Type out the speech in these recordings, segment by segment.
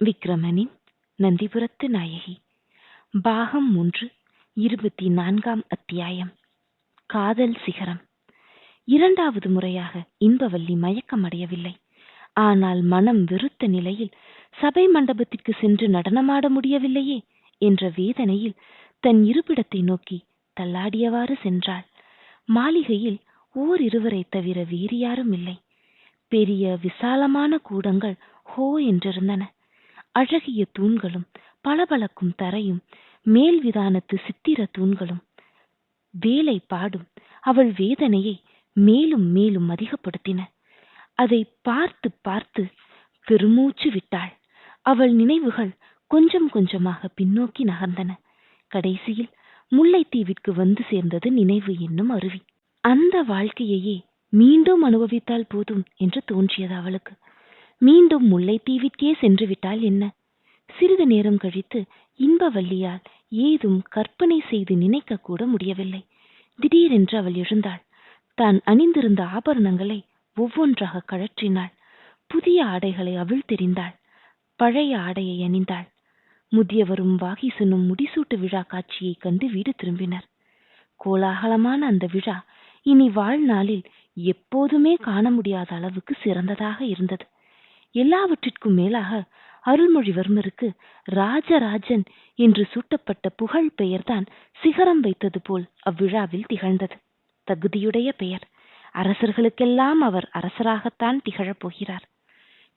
விக்ரமனின் நந்திபுரத்து நாயகி. பாகம் மூன்று இருபத்தி நான்காம் அத்தியாயம். காதல் சிகரம். இரண்டாவது முறையாக இன்பவல்லி மயக்கமடையவில்லை ஆனால் மனம் வெறுத்த நிலையில் சபை மண்டபத்திற்கு சென்று நடனமாட முடியவில்லையே என்ற வேதனையில் தன் இருப்பிடத்தை நோக்கி தள்ளாடியவாறு சென்றாள். மாளிகையில் ஓர் இருவரை தவிர வேறு யாரும் இல்லை. பெரிய விசாலமான கூடங்கள் ஹோ என்றிருந்தன. அழகிய தூண்களும் பளபளக்கும் தரையும் மேல் விதானத்து சித்திர தூண்களும். வேலை பாடும் அவள் வேதனையை மேலும் மேலும் அதிகப்படுத்தின. அதை பார்த்து பார்த்து பெருமூச்சு விட்டாள். அவள் நினைவுகள் கொஞ்சம் கொஞ்சமாக பின்னோக்கி நகர்ந்தன. கடைசியில் முல்லைத்தீவிற்கு வந்து சேர்ந்தது நினைவு என்னும் அருவி. அந்த வாழ்க்கையையே மீண்டும் அனுபவித்தால் போதும் என்று தோன்றியது அவளுக்கு. மீண்டும் முல்லைத்தீவிற்கே சென்று விட்டால் என்ன? சிறிது நேரம் கழித்து இன்பவல்லியால் ஏதும் கற்பனை செய்து நினைக்க கூட முடியவில்லை. திடீரென்று அவள் எழுந்தாள். தான் அணிந்திருந்த ஆபரணங்களை ஒவ்வொன்றாக கழற்றினாள். புதிய ஆடைகளை அவள் தெரிந்தாள். பழைய ஆடையை அணிந்தாள். முதியவரும் வாகிசனும் முடிசூட்டு விழா காட்சியை கண்டு வீடு திரும்பினர். கோலாகலமான அந்த விழா இனி வாழ்நாளில் எப்போதுமே காண முடியாத அளவுக்கு சிறந்ததாக இருந்தது. எல்லாவற்றிற்கும் மேலாக அருள்மொழிவர்மருக்கு ராஜராஜன் என்று சூட்டப்பட்ட புகழ் பெயர்தான் சிகரம் வைத்தது போல் அவ்விழாவில் திகழ்ந்தது. தகுதியுடைய பெயர். அரசர்களுக்கெல்லாம் அவர் அரசராகத்தான் திகழப் போகிறார்.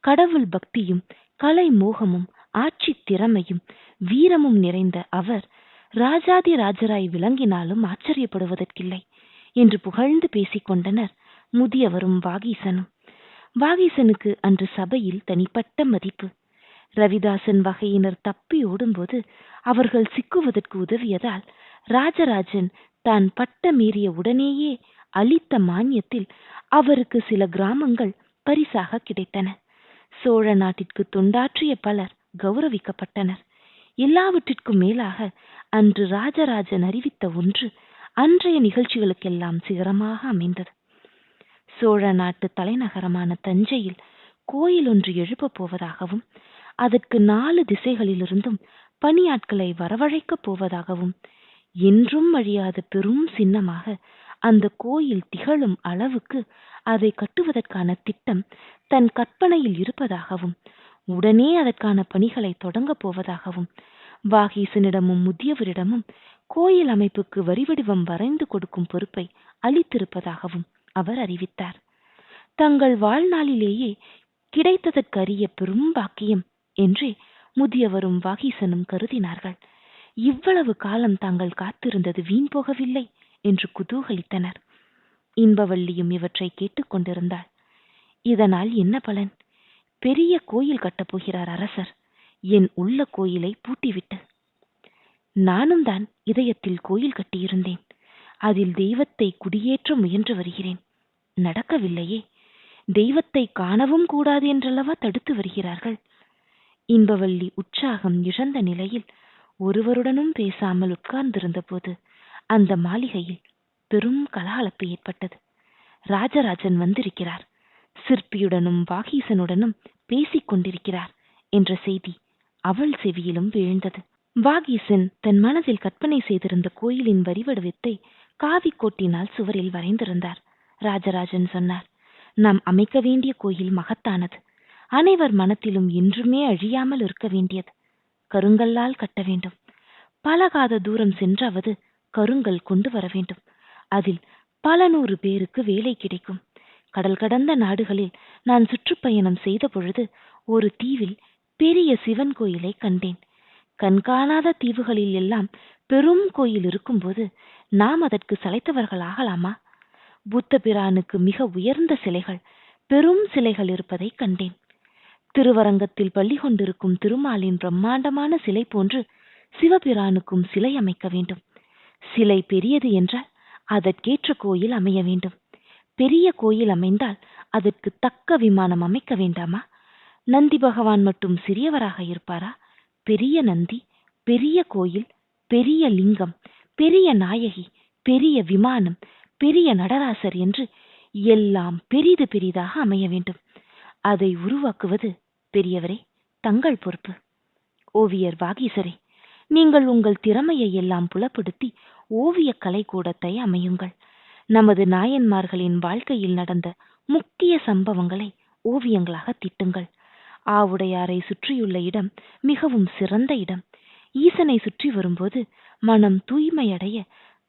கடவுள் பக்தியும் கலை மோகமும் ஆட்சி திறமையும் வீரமும் நிறைந்த அவர் ராஜாதி ராஜராய் விளங்கினாலும் ஆச்சரியப்படுவதற்கில்லை என்று புகழ்ந்து பேசிக் கொண்டனர் முதியவரும் வாகீசனும். வாகீசனுக்கு அன்று சபையில் தனிப்பட்ட மதிப்பு. ரவிதாசன் வகையினர் தப்பி ஓடும்போது அவர்கள் சிக்குவதற்கு உதவியதால் ராஜராஜன் தான் பட்டமேறிய உடனேயே அளித்த மானியத்தில் அவருக்கு சில கிராமங்கள் பரிசாக கிடைத்தன. சோழ நாட்டிற்கு தொண்டாற்றிய பலர் கௌரவிக்கப்பட்டனர். எல்லாவற்றிற்கும் மேலாக அன்று ராஜராஜன் அறிவித்த ஒன்று அன்றைய நிகழ்ச்சிகளுக்கெல்லாம் சிகரமாக அமைந்தது. சோழ நாட்டு தலைநகரமான தஞ்சையில் கோயில் ஒன்று எழுப்பப் போவதாகவும் அதற்கு நாலு திசைகளிலிருந்தும் பணியாட்களை வரவழைக்கப் போவதாகவும் என்றும் அழியாத பெரும் சின்னமாக அந்த கோயில் திகழும் அளவுக்கு அதை கட்டுவதற்கான திட்டம் தன் கற்பனையில் இருப்பதாகவும் உடனே அதற்கான பணிகளை தொடங்கப் போவதாகவும் வாகீசனிடமும் முதியவரிடமும் கோயில் அமைப்புக்கு வரிவடிவம் வரைந்து கொடுக்கும் பொறுப்பை அளித்திருப்பதாகவும் அவர் அறிவித்தார். தங்கள் வாழ்நாளிலேயே கிடைத்ததற்கரிய பெரும் பாக்கியம் என்றே முதியவரும் வாகீசனும் கருதினார்கள். இவ்வளவு காலம் தாங்கள் காத்திருந்தது வீண் போகவில்லை என்று குதூகலித்தனர். இன்பவல்லியும் இவற்றை கேட்டுக்கொண்டிருந்தாள் இதனால் என்ன பலன்? பெரிய கோயில் கட்டப்போகிறார் அரசர். என் உள்ள கோயிலை பூட்டிவிட்டு. நானும் தான் இதயத்தில் கோயில் கட்டியிருந்தேன். அதில் தெய்வத்தை குடியேற்ற முயன்று வருகிறேன். நடக்கவில்லையே. தெய்வத்தை காணவும் கூடாது என்றல்லவா தடுத்து வருகிறார்கள்? இன்பவல்லி உற்சாகம் இழந்த நிலையில் ஒருவருடனும் பேசாமல் உட்கார்ந்திருந்தபோது அந்த மாளிகையில் பெரும் கலாலப்பு ஏற்பட்டது. ராஜராஜன் வந்திருக்கிறார். சிற்பியுடனும் வாகீசனுடனும் பேசிக் கொண்டிருக்கிறார் என்ற செய்தி அவள் செவியிலும் விழுந்தது. வாகீசன் தன் மனதில் கற்பனை செய்திருந்த கோயிலின் வரிவடிவத்தை காவி கோட்டினால் சுவரில் வரைந்திருந்தார். ராஜராஜன் சொன்னார் நாம் அமைக்க வேண்டிய கோயில் மகத்தானது. அனைவர் மனத்திலும் என்றுமே அழியாமல் இருக்க வேண்டியது. கருங்கல்லால் கட்ட வேண்டும். பலகாத தூரம் சென்றாவது கருங்கல் கொண்டு வர வேண்டும். அதில் பல நூறு பேருக்கு வேலை கிடைக்கும். கடல் கடந்த நாடுகளில் நான் சுற்றுப்பயணம் செய்த பொழுது ஒரு தீவில் பெரிய சிவன் கோயிலை கண்டேன். கண்காணாத தீவுகளில் எல்லாம் பெரும் கோயில் இருக்கும்போது நாம் அதற்கு சளைத்தவர்கள் ஆகலாமா புத்த பிரானுக்கு மிக உயர்ந்த சிலைகள் பெரும் சிலைகள் இருப்பதை கண்டேன். திருவரங்கத்தில் பள்ளி கொண்டிருக்கும் திருமாலின் பிரம்மாண்டமான சிலை போன்று சிவபிரானுக்கும் சிலை அமைக்க வேண்டும். சிலை பெரியது என்றால் அதற்கேற்ற கோயில் அமைய வேண்டும். பெரிய கோயில் அமைந்தால் அதற்கு தக்க விமானம் அமைக்க வேண்டாமா? நந்தி பகவான் மட்டும் சிறியவராக இருப்பாரா? பெரிய நந்தி பெரிய கோயில் பெரிய லிங்கம் பெரிய நாயகி பெரிய விமானம் பெரிய நடராசர் என்று எல்லாம் பெரிது பெரிதாக அமைய வேண்டும். அதை உருவாக்குவது பெரியவரே தங்கள் பொறுப்பு. ஓவியர் வாகீசரே நீங்கள் உங்கள் திறமையை எல்லாம் புலப்படுத்தி ஓவியக் கலைக்கூடத்தை அமையுங்கள். நமது நாயன்மார்களின் வாழ்க்கையில் நடந்த முக்கிய சம்பவங்களை ஓவியங்களாக திட்டுங்கள். ஆவுடையாரை சுற்றியுள்ள இடம் மிகவும் சிறந்த இடம். ஈசனை சுற்றி வரும்போது மனம் தூய்மையடைய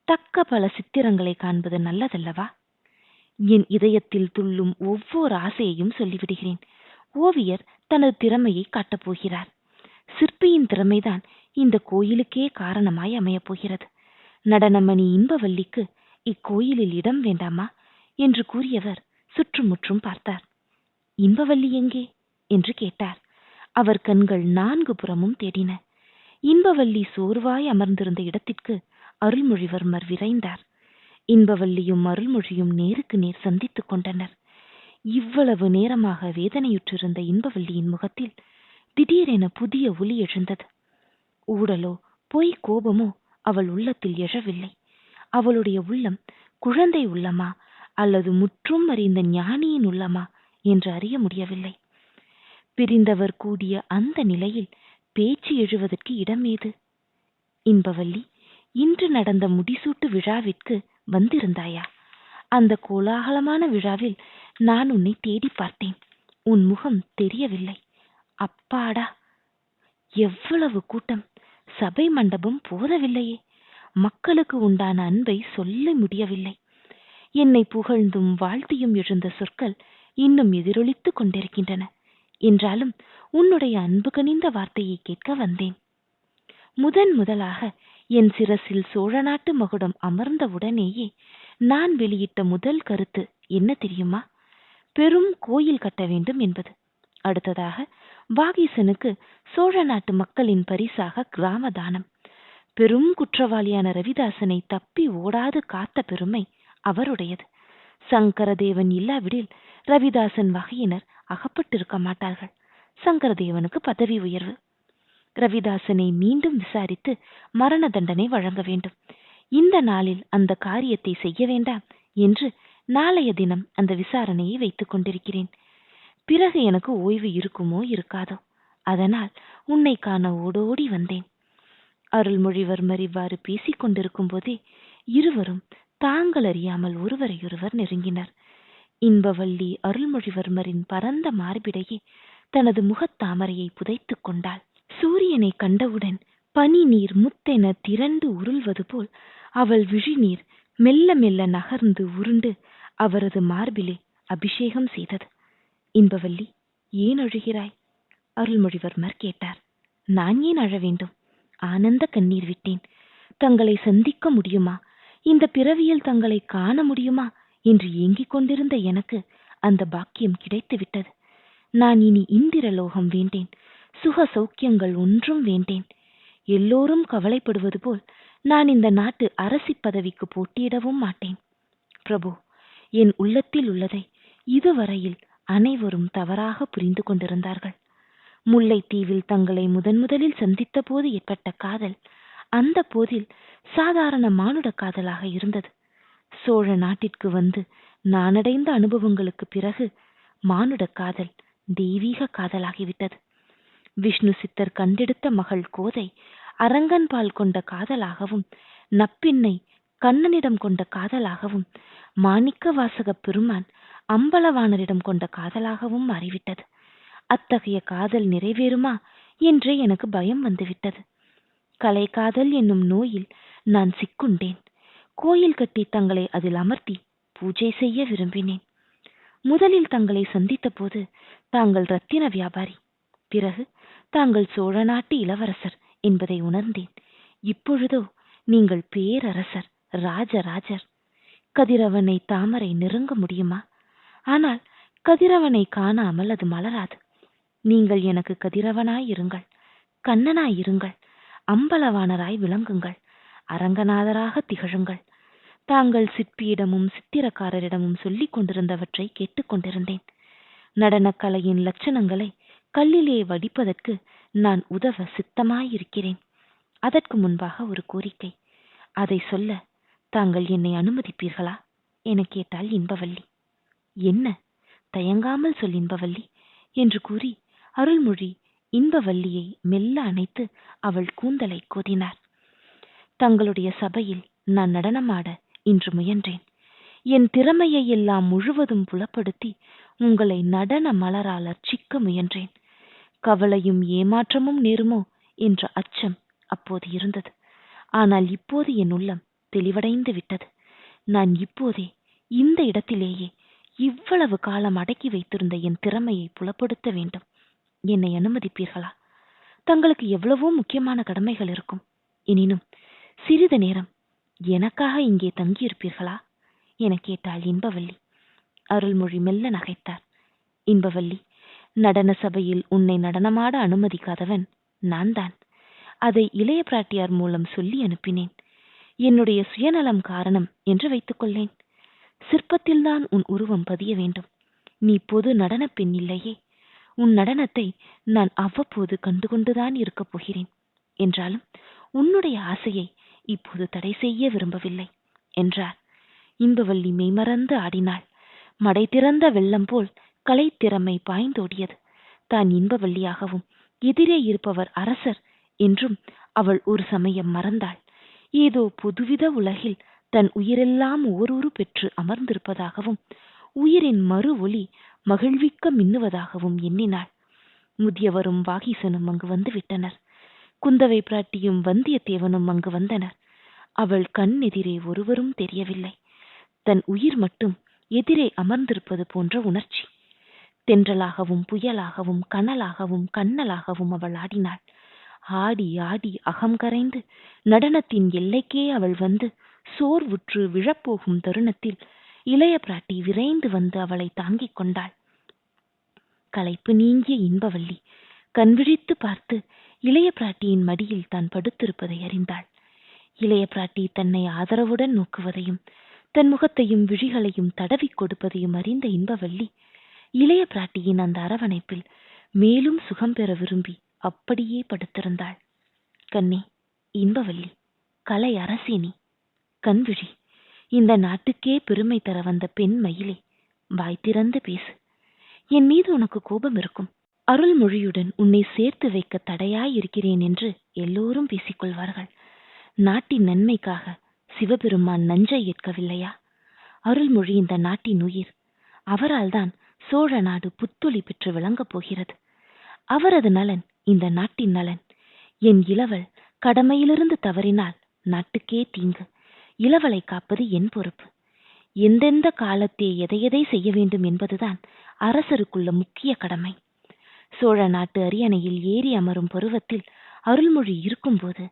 தக்க பல சித்திரங்களை காண்பது நல்லதல்லவா? என் இதயத்தில் துள்ளும் ஒவ்வொரு ஆசையையும் சொல்லிவிடுகிறேன். ஓவியர் தனது திறமையை காட்டப் போகிறார். சிற்பியின் திறமைதான் இந்த கோயிலுக்கே காரணமாய் அமையப் போகிறது. நடனமணி இன்பவல்லிக்கு இக்கோயிலில் இடம் வேண்டாமா? என்று கூறியவர் சுற்றுமுற்றும் பார்த்தார். இன்பவல்லி எங்கே? என்று கேட்டார். அவர் கண்கள் நான்கு புறமும் தேடின. இன்பவல்லி சோர்வாய் அமர்ந்திருந்த இடத்திற்கு அருள்மொழிவர்மர் விரைந்தார். இன்பவல்லியும் அருள்மொழியும் நேருக்கு நேர் சந்தித்துக் கொண்டனர். இவ்வளவு நேரமாக வேதனையுற்றிருந்த இன்பவல்லியின் முகத்தில் திடீரென புதிய ஒலி எழுந்தது. ஊடலோ பொய் கோபமோ அவள் உள்ளத்தில் எழவில்லை. அவளுடைய உள்ளம் குழந்தை உள்ளமா அல்லது முற்றும் அறிந்த ஞானியின் உள்ளமா? என்று அறிய முடியவில்லை. பிரிந்தவர் கூடிய அந்த நிலையில் பேச்சு எழுவதற்கு இடம் ஏது இன்பவல்லி இன்று நடந்த முடிசூட்டு விழாவிற்கு வந்திருந்தாயா? அந்த கோலாகலமான விழாவில் நான் உன்னை தேடி பார்த்தேன். உன் முகம் தெரியவில்லை. அப்பாடா! எவ்வளவு கூட்டம்! சபை மண்டபம் போதவில்லையே. மக்களுக்கு உண்டான அன்பை சொல்ல முடியவில்லை. என்னை புகழ்ந்தும் வாழ்த்தியும் எழுந்த சொற்கள் இன்னும் எதிரொலித்துக் கொண்டிருக்கின்றன. என்றாலும் உன்னுடைய அன்பு கனிந்த வார்த்தையை கேட்க வந்தேன். முதன் முதலாக என் சிரசில் சோழ நாட்டு மகுடம் அமர்ந்த உடனேயே நான் வெளியிட்ட முதல் கருத்து என்ன தெரியுமா? பெரும் கோயில் கட்ட வேண்டும் என்பது. அடுத்ததாக வாகீசனுக்கு சோழ நாட்டு மக்களின் பரிசாக கிராம தானம் பெரும் குற்றவாளியான ரவிதாசனை தப்பி ஓடாது காத்த பெருமை அவருடையது. சங்கரதேவன் இல்லாவிடில் ரவிதாசன் வகையினர் அகப்பட்டிருக்க மாட்டார்கள். சங்கரதேவனுக்கு பதவி உயர்வு. ரவிதாசனை மீண்டும் விசாரித்து மரண தண்டனை வழங்க வேண்டும். இந்த நாளில் அந்த காரியத்தை செய்ய வேண்டாம் என்று நாளைய தினம் அந்த விசாரணையை வைத்துக் கொண்டிருக்கிறேன். பிறகு எனக்கு ஓய்வு இருக்குமோ இருக்காதோ? அதனால் உன்னை காண ஓடோடி வந்தேன். அருள்மொழிவர்மர் இவ்வாறு பேசிக் கொண்டிருக்கும் போதே இருவரும் தாங்கள் அறியாமல் ஒருவரையொருவர் நெருங்கினர். இன்பவல்லி அருள்மொழிவர்மரின் பரந்த மார்பிடையே தனது முகத்தாமரையை புதைத்துக் கொண்டாள். சூரியனை கண்டவுடன் பனி நீர் முத்தென திரண்டு உருள்வது போல் அவள் விழிநீர் மெல்ல மெல்ல நகர்ந்து உருண்டு அவரது மார்பிலே அபிஷேகம் செய்தது. இன்பவல்லி ஏன் அழுகிறாய்? அருள்மொழிவர்மர் கேட்டார். நான் ஏன் அழ வேண்டும்? ஆனந்த கண்ணீர் விட்டேன். தங்களை சந்திக்க முடியுமா? இந்த பிறவியில் தங்களை காண முடியுமா? என்று ஏங்கிக் கொண்டிருந்த எனக்கு அந்த பாக்கியம் கிடைத்துவிட்டது. நான் இனி இந்திரலோகம் வேண்டேன். சுக சௌக்கியங்கள் ஒன்றும் வேண்டேன். எல்லோரும் கவலைப்படுவது போல் நான் இந்த நாட்டு அரசி பதவிக்கு போட்டியிடவும் மாட்டேன். பிரபு என் உள்ளத்தில் உள்ளதை இதுவரையில் அனைவரும் தவறாக புரிந்து கொண்டிருந்தார்கள். முல்லைத்தீவில் தங்களை முதன் முதலில் சந்தித்த போது ஏற்பட்ட காதல் அந்த போதில் சாதாரண மானுட காதலாக இருந்தது. சோழ நாட்டிற்கு வந்து நானடைந்த அனுபவங்களுக்கு பிறகு மானுட காதல் தெய்வீக காதலாகிவிட்டது. விஷ்ணு சித்தர் கண்டெடுத்த மகள் கோதை அரங்கன்பால் கொண்ட காதலாகவும் நப்பின்னை கண்ணனிடம் கொண்ட காதலாகவும் மாணிக்க வாசக பெருமான் அம்பலவாணரிடம் கொண்ட காதலாகவும் மாறிவிட்டது. அத்தகைய காதல் நிறைவேறுமா என்றே எனக்கு பயம் வந்துவிட்டது. கலை காதல் என்னும் நோயில் நான் சிக்குண்டேன். கோயில் கட்டி தங்களை அதில் அமர்த்தி பூஜை செய்ய விரும்பினேன். முதலில் தங்களை சந்தித்த போது தாங்கள் ரத்தின வியாபாரி பிறகு தாங்கள் சோழ நாட்டு இளவரசர் என்பதை உணர்ந்தேன். இப்பொழுதோ நீங்கள் பேரரசர் ராஜராஜர். கதிரவனை தாமரை நெருங்க முடியுமா? ஆனால் கதிரவனை காணாமல் அது மலராது. நீங்கள் எனக்கு கதிரவனாய் இருங்கள் கண்ணனாய் இருங்கள் அம்பலவாணராய் விளங்குங்கள். அரங்கநாதராக திகழுங்கள். தாங்கள் சிற்பியிடமும் சித்திரக்காரரிடமும் சொல்லிக் கொண்டிருந்தவற்றை கேட்டுக்கொண்டிருந்தேன் நடனக்கலையின் லட்சணங்களை கல்லிலே வடிப்பதற்கு நான் உதவ சித்தமாயிருக்கிறேன். அதற்கு முன்பாக ஒரு கோரிக்கை. அதை சொல்ல தாங்கள் என்னை அனுமதிப்பீர்களா? என கேட்டாள் இன்பவல்லி. என்ன? தயங்காமல் சொல் இன்பவல்லி என்று கூறி அருள்மொழி இன்பவல்லியை மெல்ல அணைத்து அவள் கூந்தலை கோதினார் தங்களுடைய சபையில் நான் நடனமாட இன்று முயன்றேன். என் திறமையை எல்லாம் முழுவதும் புலப்படுத்தி உங்களை நடன மலரால் அர்ச்சிக்க முயன்றேன். கவலையும் ஏமாற்றமும் நேருமோ என்ற அச்சம் அப்போது இருந்தது. ஆனால் இப்போது என் உள்ளம் தெளிவடைந்து விட்டது. நான் இப்போதே இந்த இடத்திலேயே இவ்வளவு காலம் அடக்கி வைத்திருந்த என் திறமையை புலப்படுத்த வேண்டும். என்னை அனுமதிப்பீர்களா? தங்களுக்கு எவ்வளவோ முக்கியமான கடமைகள் இருக்கும். எனினும் சிறிது நேரம். எனக்காக இங்கே தங்கியிருப்பீர்களா? என கேட்டாள் இன்பவல்லி அருள்மொழி மெல்ல நகைத்தார். இன்பவல்லி நடன சபையில் உன்னை நடனமாட அனுமதிக்காதவன் நான் தான் அதை இளைய பிராட்டியார் மூலம் சொல்லி அனுப்பினேன். என்னுடைய சுயநலம் காரணம் என்று வைத்துக்கொள்ளேன் சிற்பத்தில்தான் உன் உருவம் பதிய வேண்டும். நீ பொது நடனப் பெண் இல்லையே. உன் நடனத்தை நான் அவ்வப்போது கண்டுகொண்டுதான் இருக்கப் போகிறேன். என்றாலும் உன்னுடைய ஆசையை இப்போது தடை செய்ய விரும்பவில்லை என்றார். இன்பவல்லி மெய்மறந்து ஆடினாள். மடை திறந்த வெள்ளம் போல் கலைத்திறமை பாய்ந்தோடியது. தான் இன்பவல்லியாகவும் எதிரே இருப்பவர் அரசர் என்றும் அவள் ஒரு சமயம் மறந்தாள். ஏதோ புதுவித உலகில் தன் உயிரெல்லாம் ஓரூறு பெற்று அமர்ந்திருப்பதாகவும் உயிரின் மறு ஒளி மகிழ்விக்க மின்னுவதாகவும் எண்ணினாள். முதியவரும் வாகீசனும் அங்கு வந்து விட்டனர். குந்தவை பிராட்டியும் வந்தியத்தேவனும் அங்கு வந்தனர். அவள் கண் எதிரே ஒருவரும் தெரியவில்லை. தன் உயிர் மட்டும் எதிரே அமர்ந்திருப்பது போன்ற உணர்ச்சி. தென்றலாகவும் புயலாகவும் கனலாகவும் கண்ணலாகவும் அவள் ஆடினாள். ஆடி ஆடி அகம் கரைந்து நடனத்தின் எல்லைக்கே அவள் வந்து சோர்வுற்று விழப்போகும் தருணத்தில் இளைய பிராட்டி விரைந்து வந்து அவளை தாங்கிக் கொண்டாள். களைப்பு நீங்கிய இன்பவல்லி கண்விழித்து பார்த்து இளைய பிராட்டியின் மடியில் தான் படுத்திருப்பதை அறிந்தாள். இளைய பிராட்டி தன்னை ஆதரவுடன் நோக்குவதையும் தன் முகத்தையும் விழிகளையும் தடவிக் கொடுப்பதையும் அறிந்த இன்பவள்ளி இளைய பிராட்டியின் அந்த அரவணைப்பில் மேலும் சுகம் பெற விரும்பி அப்படியே படுத்திருந்தாள். கண்ணே இன்பவல்லி கலை அரசினி கண்விழி இந்த நாட்டுக்கே பெருமை தர வந்த பெண் மயிலே வாய் திறந்து பேசு. என் மீது உனக்கு கோபம் இருக்கும். அருள்மொழியுடன் உன்னை சேர்த்து வைக்க தடையாயிருக்கிறேன் என்று எல்லோரும் பேசிக்கொள்வார்கள். நாட்டின் நன்மைக்காக சிவபெருமான் நஞ்சை ஏற்கவில்லையா? அருள்மொழி இந்த நாட்டின் உயிர். அவரால்தான் சோழ நாடு புத்துளி பெற்று விளங்கப் போகிறது. அவரது நலன் இந்த நாட்டின் நலன். என் இளவல் கடமையிலிருந்து தவறினால் நாட்டுக்கே தீங்கு. இளவலை காப்பது என் பொறுப்பு. எந்தெந்த காலத்தே எதையெதை செய்ய வேண்டும் என்பதுதான் அரசருக்குள்ள முக்கிய கடமை. சோழ நாட்டு அரியணையில் ஏறி அமரும் பருவத்தில் அருள்மொழி இருக்கும்போது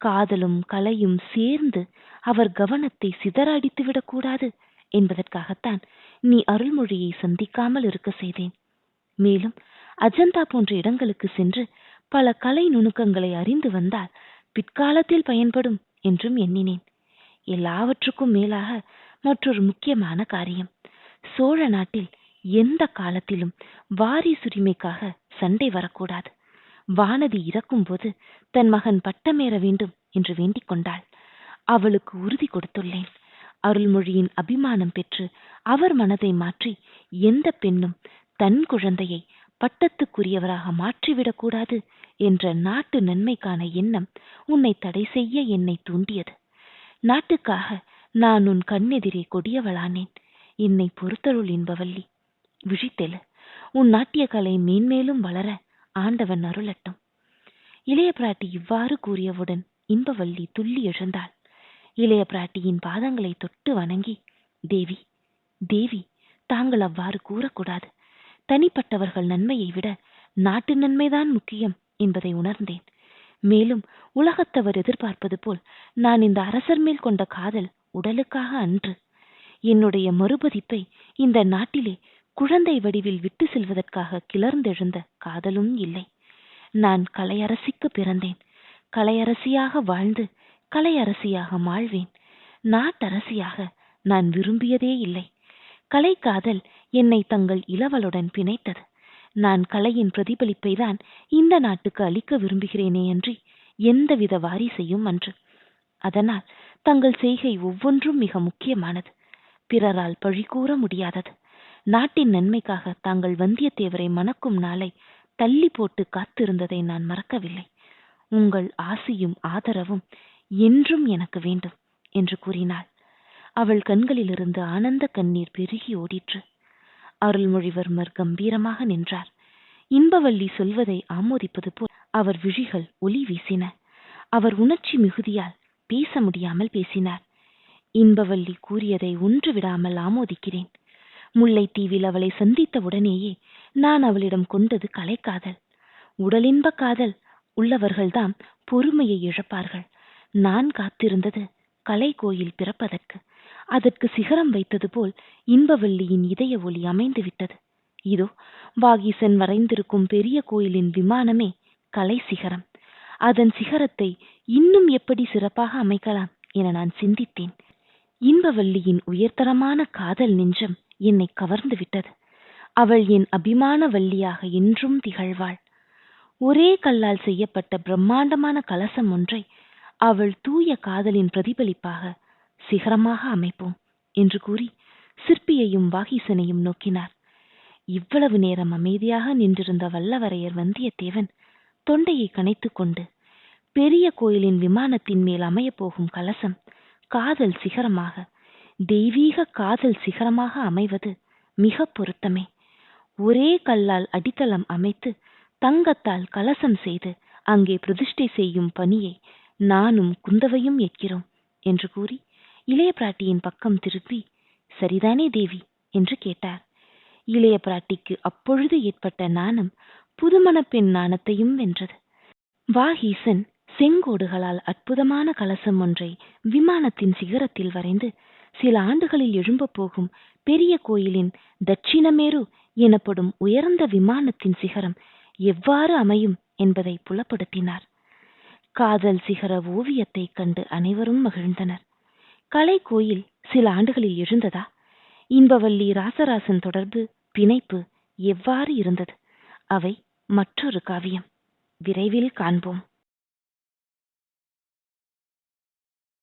காதலும் கலையும் சேர்ந்து அவர் கவனத்தை சிதறடித்து விடக்கூடாது என்பதற்காகத்தான் நீ அருள்மொழியை சந்திக்காமல் இருக்க செய்தேன். மேலும் அஜந்தா போன்ற இடங்களுக்கு சென்று பல கலை நுணுக்கங்களை அறிந்து வந்தால் பிற்காலத்தில் பயன்படும் என்றும் எண்ணினேன். எல்லாவற்றுக்கும் மேலாக மற்றொரு முக்கியமான காரியம். சோழ நாட்டில் எந்த காலத்திலும் வாரிசுரிமைக்காக சண்டை வரக்கூடாது. வானதி இறக்கும்போது தன் மகன் பட்டமேற வேண்டும் என்று வேண்டிக் கொண்டாள். அவளுக்கு உறுதி கொடுத்துள்ளேன். அருள்மொழியின் அபிமானம் பெற்று அவர் மனதை மாற்றி எந்த பெண்ணும் தன் குழந்தையை பட்டத்துக்குரியவராக மாற்றிவிடக்கூடாது என்ற நாட்டு நன்மைக்கான எண்ணம் உன்னை தடை செய்ய என்னை தூண்டியது. நாட்டுக்காக நான் உன் கண்ணெதிரே கொடியவளானேன். என்னை பொறுத்தருள் என்பவல்லி விழித்தெழு உன் நாட்டிய கலை மேன்மேலும் வளர ஆண்டவன் அருளட்டும். இளைய பிராட்டி இவ்வாறு கூறியவுடன் இன்பவல்லி துள்ளி எழுந்தாள். இளைய பிராட்டியின் பாதங்களை தொட்டு வணங்கி தேவி தேவி தாங்கள் அவ்வாறு கூறக்கூடாது. தனிப்பட்டவர்கள் நன்மையை விட நாட்டு நன்மைதான் முக்கியம் என்பதை உணர்ந்தேன். மேலும் உலகத்தவர் எதிர்பார்ப்பது போல் நான் இந்த அரசர் மேல் கொண்ட காதல் உடலுக்காக அன்று. என்னுடைய மறுபதிப்பை இந்த நாட்டிலே குழந்தை வடிவில் விட்டு செல்வதற்காக கிளர்ந்தெழுந்த காதலும் இல்லை. நான் கலையரசிக்கு பிறந்தேன். கலையரசியாக வாழ்ந்து கலையரசியாக மாழ்வேன். நாட்டரசியாக நான் விரும்பியதே இல்லை. கலை காதல் என்னை தங்கள் இளவலுடன் பிணைத்தது. நான் கலையின் பிரதிபலிப்பை தான் இந்த நாட்டுக்கு அளிக்க விரும்புகிறேனே அன்றி எந்தவித வாரிசையும் அன்று. அதனால் தங்கள் செய்கை ஒவ்வொன்றும் மிக முக்கியமானது. பிறரால் பழிகூற முடியாதது. நாட்டின் நன்மைக்காக தாங்கள் வந்தியத்தேவரை மணக்கும் நாளை தள்ளி போட்டு காத்திருந்ததை நான் மறக்கவில்லை. உங்கள் ஆசியும் ஆதரவும் என்றும் எனக்கு வேண்டும் என்று கூறினாள். அவள் கண்களிலிருந்து ஆனந்த கண்ணீர் பெருகி ஓடிற்று. அருள்மொழிவர்மர் கம்பீரமாக நின்றார். இன்பவல்லி சொல்வதை ஆமோதிப்பது போல் அவர் விழிகள் ஒளி வீசின. அவர் உணர்ச்சி மிகுதியால் பேச முடியாமல் பேசினார். இன்பவல்லி கூறியதை ஒன்று விடாமல் ஆமோதிக்கிறேன். முல்லைத்தீவில் அவளை சந்தித்த உடனேயே நான் அவளிடம் கொண்டது கலைக்காதல் உடலின்ப காதல் உள்ளவர்கள்தான் பொறுமையை இழப்பார்கள். நான் காத்திருந்தது கலை கோயில் பிறப்பதற்கு. அதற்கு சிகரம் வைத்தது போல் இன்பவல்லியின் இதய ஒளி அமைந்து விட்டது. இதோ வாகீசன் வரைந்திருக்கும் பெரிய கோயிலின் விமானமே கலை சிகரம். அதன் சிகரத்தை இன்னும் எப்படி சிறப்பாக அமைக்கலாம் என நான் சிந்தித்தேன். இன்பவல்லியின் உயர்தரமான காதல் நெஞ்சம் என்னை கவர்ந்து விட்டது. அவள் என் அபிமான வள்ளியாக என்றும் திகழ்வாள். ஒரே கல்லால் செய்யப்பட்ட பிரம்மாண்டமான கலசம் ஒன்றை அவள் தூய காதலின் பிரதிபலிப்பாக சிகரமாக அமைப்போம் என்று கூறி சிற்பியையும் வாகீசனையும் நோக்கினார். இவ்வளவு நேரம் அமைதியாக நின்றிருந்த வல்லவரையர் வந்தியத்தேவன் தொண்டையை கனைத்துக் கொண்டு பெரிய கோயிலின் விமானத்தின் மேல் அமையப் போகும் கலசம் காதல் சிகரமாக தெய்வீக காதல் சிகரமாக அமைவது மிக பொருத்தமே. ஒரே கல்லால் அடித்தளம் அமைத்து தங்கத்தால் கலசம் செய்து அங்கே பிரதிஷ்டை செய்யும் பணியை நானும் குந்தவையும் ஏற்கிறோம் என்று கூறி இளைய பிராட்டியின் பக்கம் திருப்பி சரிதானே தேவி? என்று கேட்டார். இளைய பிராட்டிக்கு அப்பொழுது ஏற்பட்ட நாணம் புதுமண பெண் நாணத்தையும் வென்றது. வாகீசன் செங்கோடுகளால் அற்புதமான கலசம் ஒன்றை விமானத்தின் சிகரத்தில் வரைந்து சில ஆண்டுகளில் எழும்பப் போகும் பெரிய கோயிலின் தட்சிணமேரு எனப்படும் உயர்ந்த விமானத்தின் சிகரம் எவ்வாறு அமையும் என்பதை புலப்படுத்தினார். காதல் சிகர ஓவியத்தைக் கண்டு அனைவரும் மகிழ்ந்தனர். கலை கோயில் சில ஆண்டுகளில் எழுந்ததா? இன்பவல்லி ராசராசன் தொடர்பு பிணைப்பு எவ்வாறு இருந்தது? அவை மற்றொரு காவியம். விரைவில் காண்போம்.